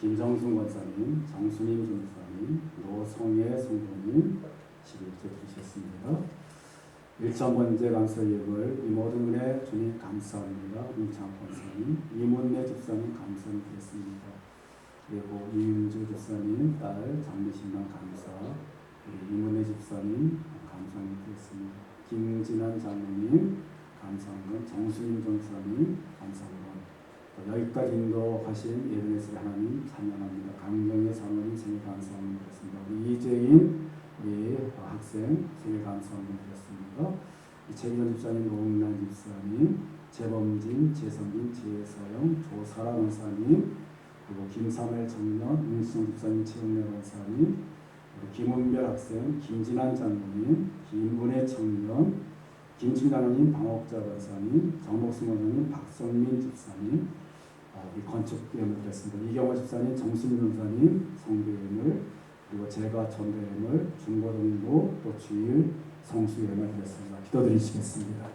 김정순 권사님, 장순임 전사님, 노성예 성도님 11째 주셨습니다. 1천 번째 감사 예물 이 모든 은혜 주님 감사합니다. 임창 권사님, 이문래 집사님 감사드렸습니다. 그리고 이윤주 집사님 딸 장미신랑 감사, 이문래 집사님 감사드렸습니다. 김진환 장로님 감사합니다. 정수임 전사님 감사합니다. 또 여기까지 인도하신 예배에서 하나님 찬양합니다. 강경의 사모님 생일 감사합니다. 우리 이재인 우리 학생 생일 감사합니다. 최기현 집사님, 노웅란 집사님, 재범진, 재선민, 재서영, 조사라 원사님, 그리고 김삼일 청년, 윤수정 집사님, 최영래 원사님, 김은별 학생, 김진환 장로님, 김문혜 청년, 김충장로님, 방옥자 원사님, 정복승 원사님, 박성민 집사님, 어, 우리 건축비엠을 드렸습니다. 이경호 집사님, 정순민 원사님, 성교엠을 그리고 제가 전도엠을 중고등부 또 주일 성수엠을 드렸습니다. 기도드리시겠습니다.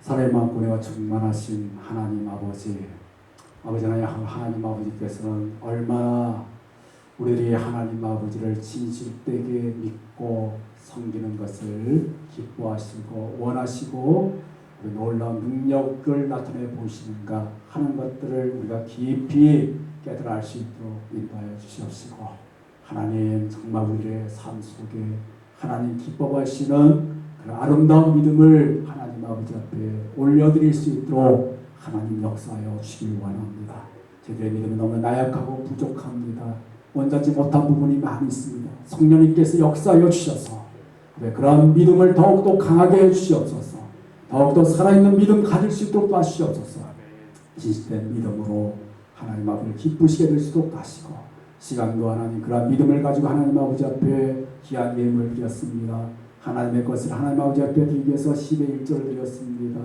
사랑의 마음고뇌와 충만하신 하나님 아버지 아버지 하나님 하나님 아버지께서는 얼마나 우리들이 하나님 아버지를 진실되게 믿고 섬기는 것을 기뻐하시고 원하시고 그 놀라운 능력을 나타내 보시는가 하는 것들을 우리가 깊이 깨달아 알 수 있도록 인도하여 주시옵시고 하나님 정말 우리의 삶 속에 하나님 기뻐하시는 그런 아름다운 믿음을 하나님 아버지 앞에 올려드릴 수 있도록 하나님 역사하여 주시길 원합니다. 저희들의 믿음은 너무 나약하고 부족합니다. 원하지 못한 부분이 많이 있습니다. 성령님께서 역사하여 주셔서 그런 믿음을 더욱더 강하게 해주시옵소서 더욱더 살아있는 믿음 가질 수 있도록 하시옵소서 진실된 믿음으로 하나님 앞을 기쁘시게 될 수도 하시고 시간도 하나님 그런 믿음을 가지고 하나님 아버지 앞에 귀한 예물을 드렸습니다. 하나님의 것을 하나님 아버지 앞에 드리기 위해서 10의 1절을 드렸습니다.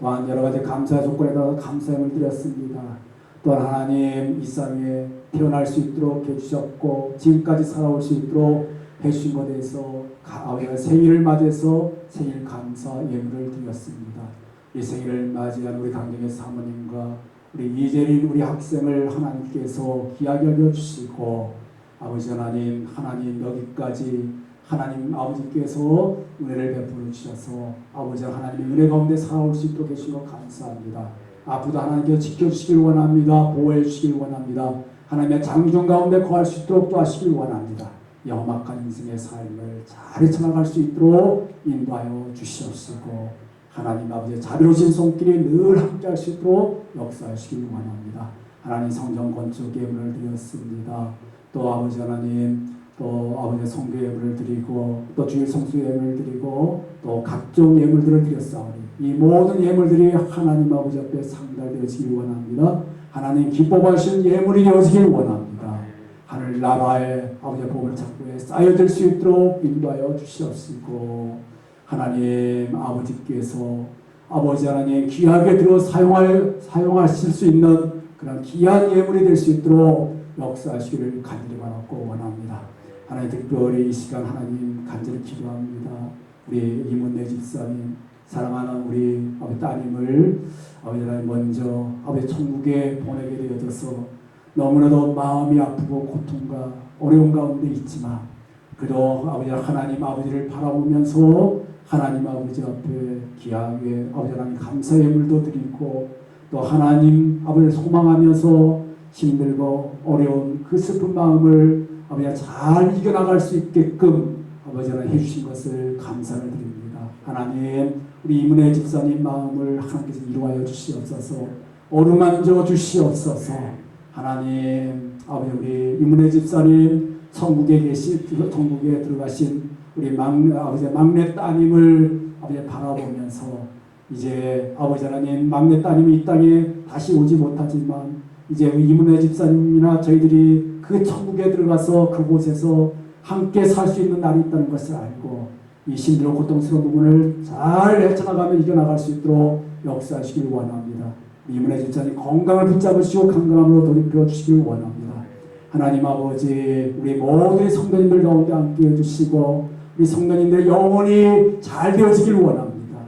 또한 여러 가지 감사 조건에다가 감사함을 드렸습니다. 또한 하나님 이 땅에 태어날 수 있도록 해주셨고 지금까지 살아올 수 있도록 해주신 것에 대해서 아버지가 생일을 맞이해서 생일 감사 예물을 드렸습니다. 이 생일을 맞이한 우리 강경의 사모님과 우리 이재린 우리 학생을 하나님께서 귀하게 여겨주시고 아버지 하나님 하나님 여기까지 하나님 아버지께서 은혜를 베풀어 주셔서 아버지 하나님의 은혜 가운데 살아올 수 있도록 해주신 것 감사합니다. 앞으로도 하나님께서 지켜주시길 원합니다. 보호해 주시길 원합니다. 하나님의 장중 가운데 거할 수 있도록 도와주시길 원합니다. 영막한 인생의 삶을 잘 헤쳐나갈 수 있도록 인도하여 주시옵시고 하나님 아버지의 자비로우신 손길이 늘 함께할 수 있도록 역사하시길 원합니다. 하나님 성전 건축 예물을 드렸습니다. 또 아버지 하나님 또 아버지 성교 예물을 드리고 또 주일 성수 예물을 드리고 또 각종 예물들을 드렸사오니 이 모든 예물들이 하나님 아버지 앞에 상달되어지길 원합니다. 하나님 기뻐하시는 예물이 되어지길 원합니다. 하늘 나라의 아버지의 복을 찾고에 쌓여질 수 있도록 인도하여 주시옵시고 하나님 아버지께서 아버지 하나님 귀하게 들어 사용할 사용하실 수 있는 그런 귀한 예물이 될 수 있도록 역사하시기를 간절히 바라고 원합니다. 하나님 특별히 이 시간 하나님 간절히 기도합니다. 우리 이문내 집사님 사랑하는 우리 아버지 따님을 아버지 하나님 먼저 아버지 천국에 보내게 되어져서 너무나도 마음이 아프고 고통과 어려운 가운데 있지만 그래도 아버지 하나님 아버지를 바라보면서 하나님 아버지 앞에 귀하게 아버지 하나님 감사 예물도 드리고 또 하나님 아버지를 소망하면서 힘들고 어려운 그 슬픈 마음을 아버지가 잘 이겨나갈 수 있게끔 아버지 하나님 해주신 것을 감사를 드립니다. 하나님 우리 이문혜 집사님 마음을 하나님께서 이루하여 주시옵소서 어루만져 주시옵소서 하나님 아버지 우리 이문혜 집사님 천국에 계신 천국에 들어가신 우리 막내 아버지 막내 따님을 아버지 바라보면서 이제 아버지 하나님 막내 따님이 이 땅에 다시 오지 못하지만 이제 이문혜 집사님이나 저희들이 그 천국에 들어가서 그곳에서 함께 살 수 있는 날이 있다는 것을 알고 이 힘들고 고통스러운 부분을 잘 헤쳐나가며 이겨나갈 수 있도록 역사하시길 원합니다. 이문혜 집사님 건강을 붙잡으시고 건강함으로 돌입해 주시길 원합니다. 하나님 아버지 우리 모든 성도님들 가운데 함께 해 주시고 우리 성도님들 영혼이 잘 되어지길 원합니다.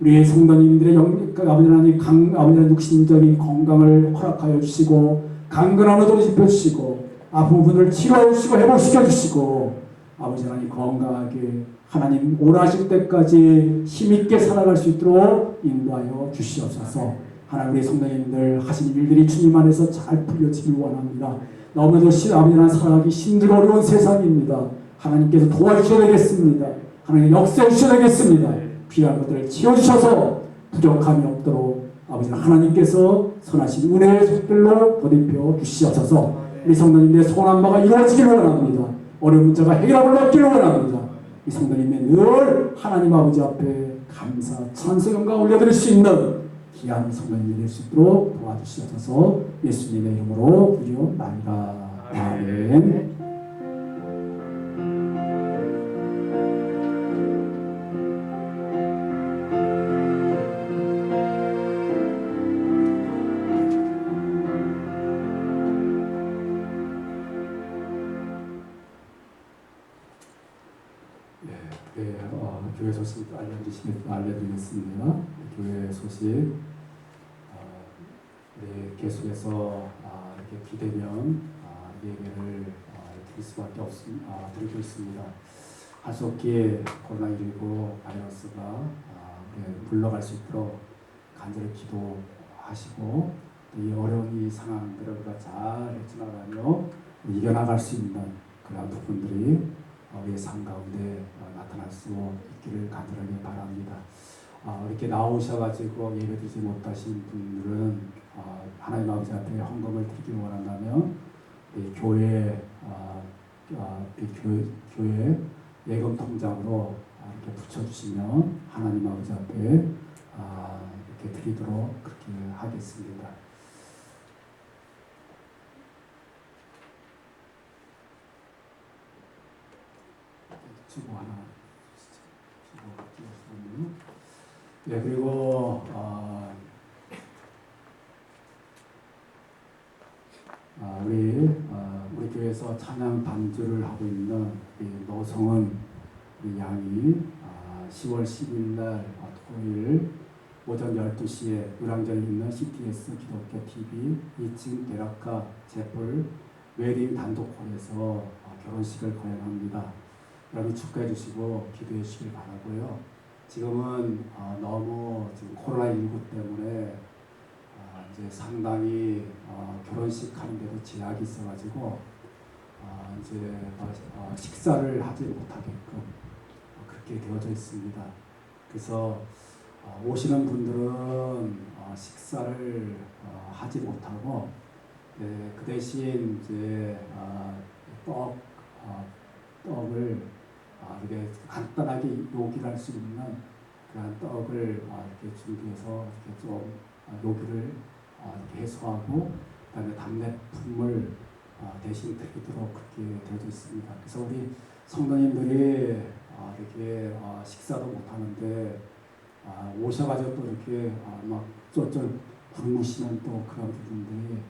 우리 성도님들의 영, 아버지 하나님 강, 아버지 하나님 육신적인 건강을 허락하여 주시고 강건함을 도지펴 주시고 아픈 분을 치료해 주시고 회복시켜 주시고 아버지 하나님 건강하게 하나님 오라실 때까지 힘있게 살아갈 수 있도록 인도하여 주시옵소서. 하나님 우리 성도님들 하신 일들이 주님 안에서 잘 풀려지길 원합니다. 너무도 시, 아버지 하나님 살아가기 힘들고 어려운 세상입니다. 하나님께서 도와주셔야 되겠습니다. 하나님 역사해 주셔야 되겠습니다. 필요한 것들을 지어주셔서 부족함이 없도록 아버지 하나님께서 선하신 은혜의 손길로 거듭혀 주시옵소서. 우리 성도님들의 소원한 바가 이루어지길 원합니다. 어려운 문제가 해결함을 얻기를 원합니다. 이 성도님의 늘 하나님 아버지 앞에 감사, 찬송, 영광 올려드릴 수 있는 귀한 성도님이 될 수 있도록 도와주시옵소서 예수님의 이름으로 기도합니다. 아멘. 네, 네, 어, 교회 소식. 교회 소식 어, 네, 계속해서 아, 이렇게 기대면 아, 예배를 아, 드릴 수밖에 없습 아, 드리고 있습니다. 할수 없기에 코로나19 바이러스가 아, 우리 물러갈 수 있도록 간절히 기도하시고 이 어려운 이 상황들을 우리가 잘 헤쳐나가며 이겨나갈 수 있는 그런 부분들이 어, 우리의 삶 가운데 어, 나타날 수 있기를 간절하게 바랍니다. 어, 이렇게 나오셔가지고 예배드리지 못하신 분들은 어, 하나님 아버지 앞에 헌금을 드리기 원한다면 이 교회 어, 어, 이 교회, 예금 통장으로 아, 이렇게 붙여주시면 하나님 아버지 앞에 아, 이렇게 드리도록 그렇게 하겠습니다. 주고 하나 주고 주고 네 그리고 어, 아, 우리 어, 우리 교회에서 찬양 반주를 하고 있는 노성은 우리 양이 아, 10월 10일 날 어, 토요일 오전 12시에 유랑전에 있는 CTS 기독교 TV 2층 대락가 제풀 웨딩 단독홀에서 어, 결혼식을 거행합니다. 여러분 축하해 주시고 기도해 주시길 바라고요. 지금은 어, 너무 지금 코로나19 때문에 어, 이제 상당히 어, 결혼식 하는데도 제약이 있어가지고 어, 이제 어, 어, 식사를 하지 못하게끔 어, 그렇게 되어져 있습니다. 그래서 어, 오시는 분들은 어, 식사를 어, 하지 못하고 네, 그 대신 이제 어, 떡 어, 떡을 아, 이렇게 간단하게 요기를 할 수 있는 그런 떡을 아, 이렇게 준비해서 이렇게 좀 아, 요기를 아, 이렇게 해소하고 그다음에 아, 대신 드리도록 그렇게 되어져 있습니다. 그래서 우리 성도님들이 아, 이렇게 아, 식사도 못 하는데 아, 오셔가지고 또 이렇게 아, 막 쫄쫄 굶으시는 또 그런 부분들이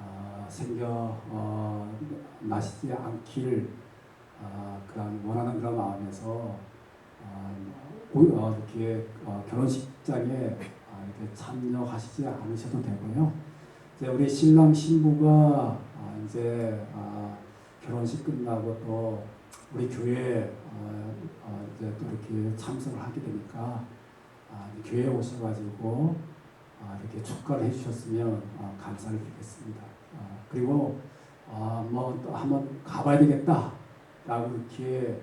아, 생겨 어, 나시지 않길 아, 그런 원하는 그런 마음에서 아, 오- 어, 이렇게 어, 결혼식장에 아, 이렇게 참여하시지 않으셔도 되고요. 이제 우리 신랑 신부가 아, 이제 아, 결혼식 끝나고 또 우리 교회 어, 어, 이제 또 이렇게 참석을 하게 되니까 아, 교회에 오셔가지고 아, 이렇게 축가를 해주셨으면 아, 감사를 드리겠습니다. 아, 그리고 아, 뭐또 한번 가봐야 되겠다. 라고 이렇게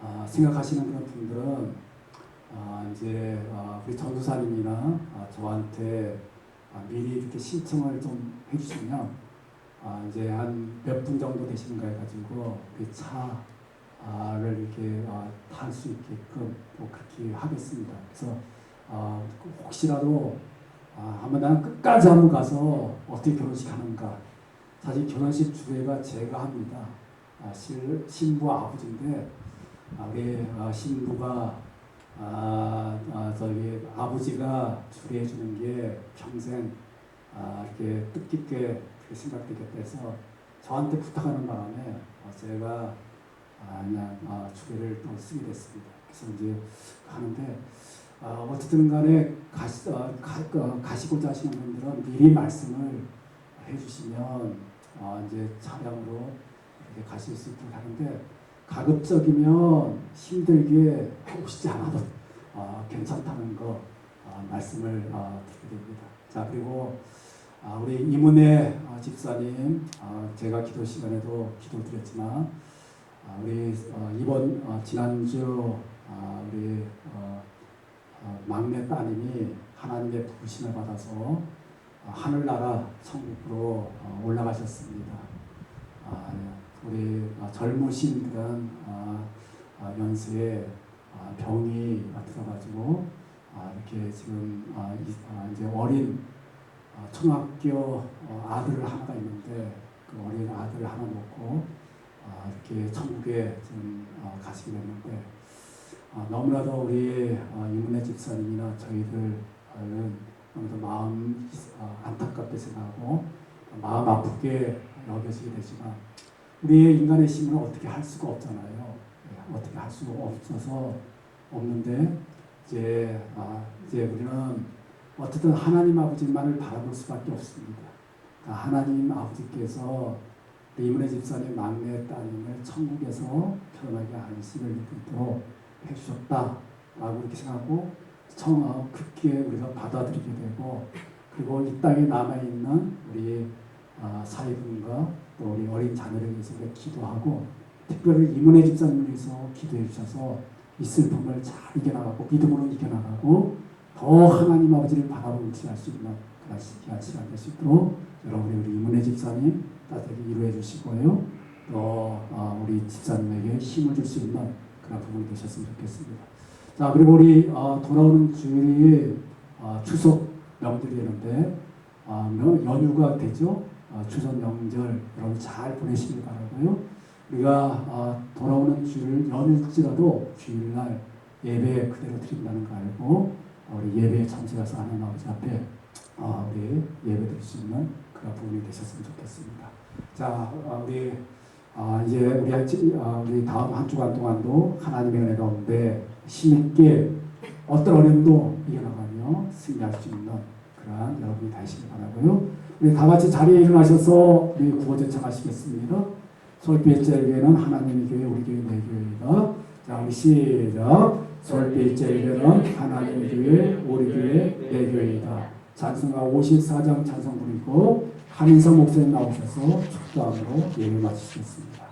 아, 생각하시는 그런 분들은 아, 이제 아, 우리 전도사님이나 아, 저한테 아, 미리 이렇게 신청을 좀 해주시면 아, 이제 한 몇 분 정도 되시는가 해가지고 그 차를 이렇게 아, 탈수 있게끔 또 그렇게 하겠습니다. 그래서 아, 혹시라도 아, 한번 나는 끝까지 한번 가서 어떻게 결혼식 하는가 사실 결혼식 주례가 제가 합니다. 아, 실, 신부 아버지인데 아, 우리 아, 신부가 아, 아, 저기 아버지가 주례해 주는 게 평생 아, 이렇게 뜻깊게 생각되겠다 해서 저한테 부탁하는 바람에 어, 제가 아, 그냥 아, 주례를 또 쓰게 됐습니다. 그래서 이제 하는데 아, 어쨌든 간에 가시, 어, 가, 어, 가시고자 하시는 분들은 미리 말씀을 해주시면 어, 이제 차량으로 가실 수 있도록 하는데 가급적이면 힘들게 오시지 않아도 어, 괜찮다는 거 어, 말씀을 어, 드리게 됩니다. 자 그리고 아, 우리 이문혜 어, 집사님 어, 제가 기도 시간에도 기도드렸지만 아, 우리 어, 이번 어, 지난주 아, 우리 어, 어, 막내 따님이 하나님의 부르심을 받아서 어, 하늘나라 천국으로 어, 올라가셨습니다. 아, 우리 어, 젊으신 그런 어, 어, 연세에 어, 병이 들어가지고 아, 이렇게 지금 아, 이, 아, 이제 어린 어, 초등학교 어, 아들 하나가 있는데 그 어린 아들 하나 놓고 아, 이렇게 천국에 지금 어, 가시게 됐는데 어, 너무나도 우리 어, 이문혜 집사님이나 저희들은 너무도 마음 어, 안타깝게 생각하고 마음 아프게 여겨지게 되지만 우리의 인간의 힘은 어떻게 할 수가 없잖아요. 예, 어떻게 할 수가 없어서 없는데 이제 아, 이제 우리는 어쨌든 하나님 아버지만을 바라볼 수밖에 없습니다. 그러니까 하나님 아버지께서 이문혜 집사님 막내 따님을 천국에서 편하게 안식을 누리도록 해주셨다라고 이렇게 생각하고 청 어, 그렇게 우리가 받아들이게 되고 그리고 이 땅에 남아 있는 우리 아, 사회분과 또 우리 어린 자녀를 위해서 우리가 기도하고 특별히 이문혜 집사님을 위해서 기도해 주셔서 이 슬픔을 잘 이겨나가고 믿음으로 이겨나가고 더 하나님 아버지를 바라보고 지할 수 있는 그런 귀한 시간 될 수 있도록 여러분이 우리 이문혜 집사님 따뜻하게 위로해 주시고요. 또 어, 우리 집사님에게 힘을 줄 수 있는 그런 부분이 되셨으면 좋겠습니다. 자 그리고 우리 어, 돌아오는 주일이 어, 추석 명절이었는데 어, 명- 연휴가 되죠. 어, 추석 명절 여러분 잘 보내시길 바라고요. 우리가 어, 돌아오는 주일 연휴일지라도 주일날 예배 그대로 드린다는 거 알고 어, 우리 예배에 참석해서 하나님 아버지 앞에 어, 우리 예배 드릴 수 있는 그런 부분이 되셨으면 좋겠습니다. 자 어, 우리 아, 이제 우리 우리 다음 한 주간 동안도 하나님의 은혜 가운데 힘있게 어떤 어려움도 이겨나가며 승리할 수 있는 그러한 여러분이 되시길 바라고요. 우리 다 같이 자리에 일어나셔서 우리 구호제 청하시겠습니다. 솔빛제일교회는 하나님의 교회 우리 교회 내 교회이다. 자 우리 시작. 솔빛제일교회는 하나님의 교회 우리 교회 내 교회이다. 찬송가 54장 찬송 부르고 한인성 목사님 나오셔서 축도함으로 예배 마치시겠습니다.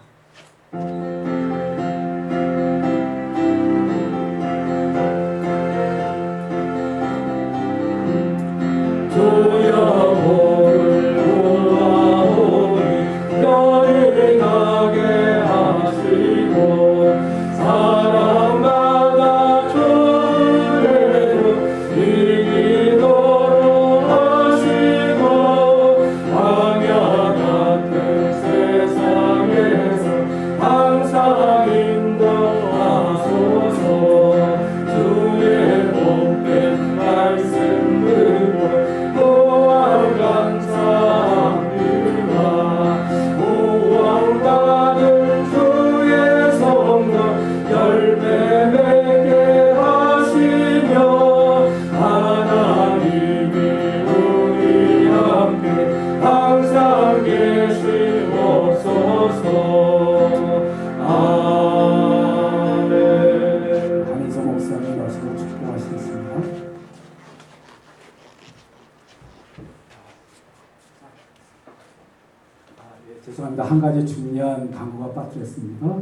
죄송합니다. 한 가지 중요한 광고가 빠뜨렸습니다.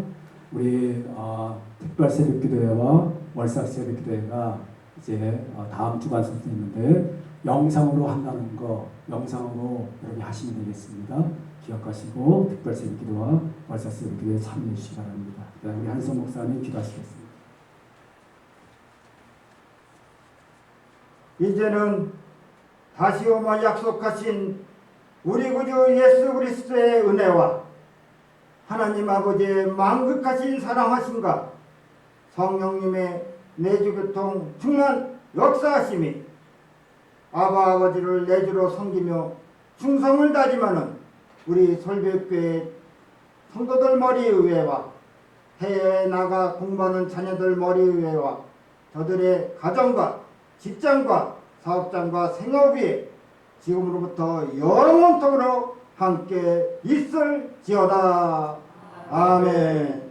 우리 어, 특별 새벽 기도회와 월삭 새벽 기도회가 이제 어, 다음 주간부터 있는데 영상으로 한다는 거 영상으로 여러분이 하시면 되겠습니다. 기억하시고 특별 새벽 기도와 월삭 새벽 기도회에 참여해 주시기 바랍니다. 네, 우리 한성 목사님 기도하시겠습니다. 이제는 다시 오마 약속하신 우리 구주 예수 그리스도의 은혜와 하나님 아버지의 만극하신 사랑하심과 성령님의 내주교통 충만 역사하심이 아바 아버지를 내주로 섬기며 충성을 다짐하는 우리 설교교회 성도들 머리의회와 해외에 나가 공부하는 자녀들 머리의회와 저들의 가정과 직장과 사업장과 생업이 지금으로부터 영원토록 함께 있을지어다. 아멘.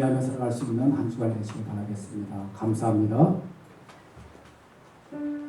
승리하며 살아갈 수 있는 한 주간 되시길 바라겠습니다. 감사합니다.